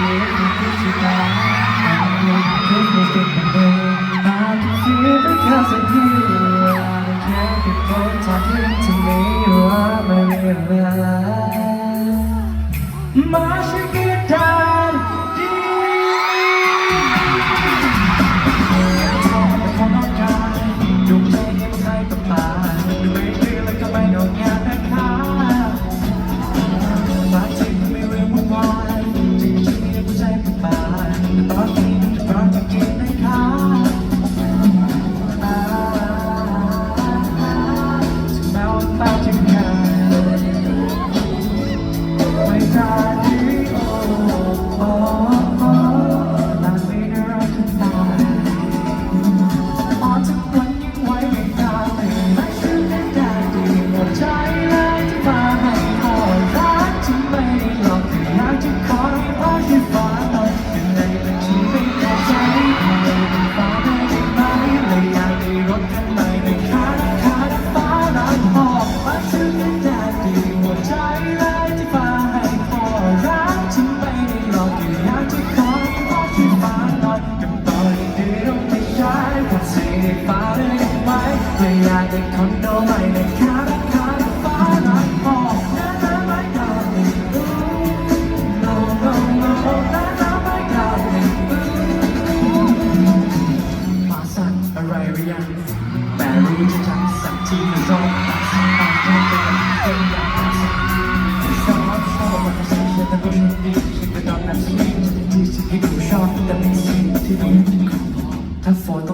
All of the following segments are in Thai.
Because of you.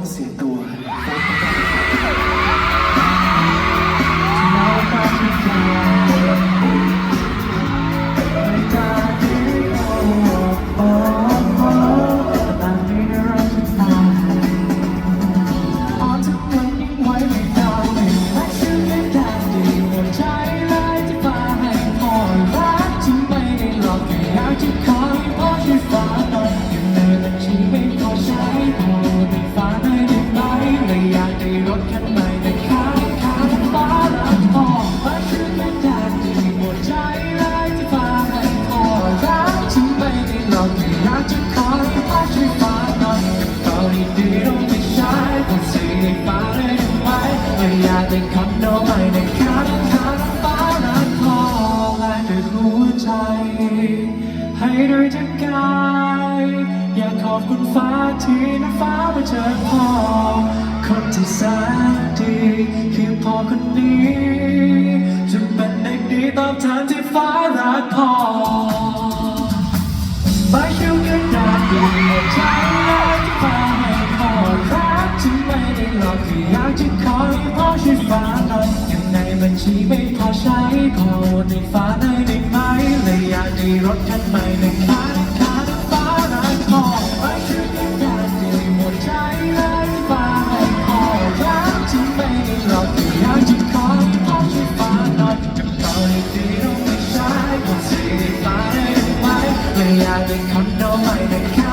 compositor. ดีต้องไม่ใช้ต้องสิ่งในฟ้าได้ทำไมไม่อยากเป็นคำโน้มไปนครั้บทั้งฟ้ารักพอและด้วยหัวใจ ให้ด้วยทั้งกายอยากขอบคุณฟ้าที่น้ำฟ้ามาเจอพ่อคนที่แสนดีเพียงพอคนนี้จะเป็นเด็กดีตอบแทนที่ฟ้ารักพอ อยากจะขอให้พ่อช่วยฝากหน่อยยังในบัญชีไม่พอใช้พอในฟ้าได้ไหมเลยอยากได้รถคันใหม่หนึ่งคันคันฟ้าร้านพ่อไปช่วยกันไดีหมดใจเลยฟ้าให้พ่อรักที่ไม่รลอกอยากจะขอให้พ่อช่วยฝากหน่อยจะต่อให้ดีเราไม่ใช้ขอสีฟ้าได้ไหมเลยอยากได้คอนโดใหม่หนึ่งคัน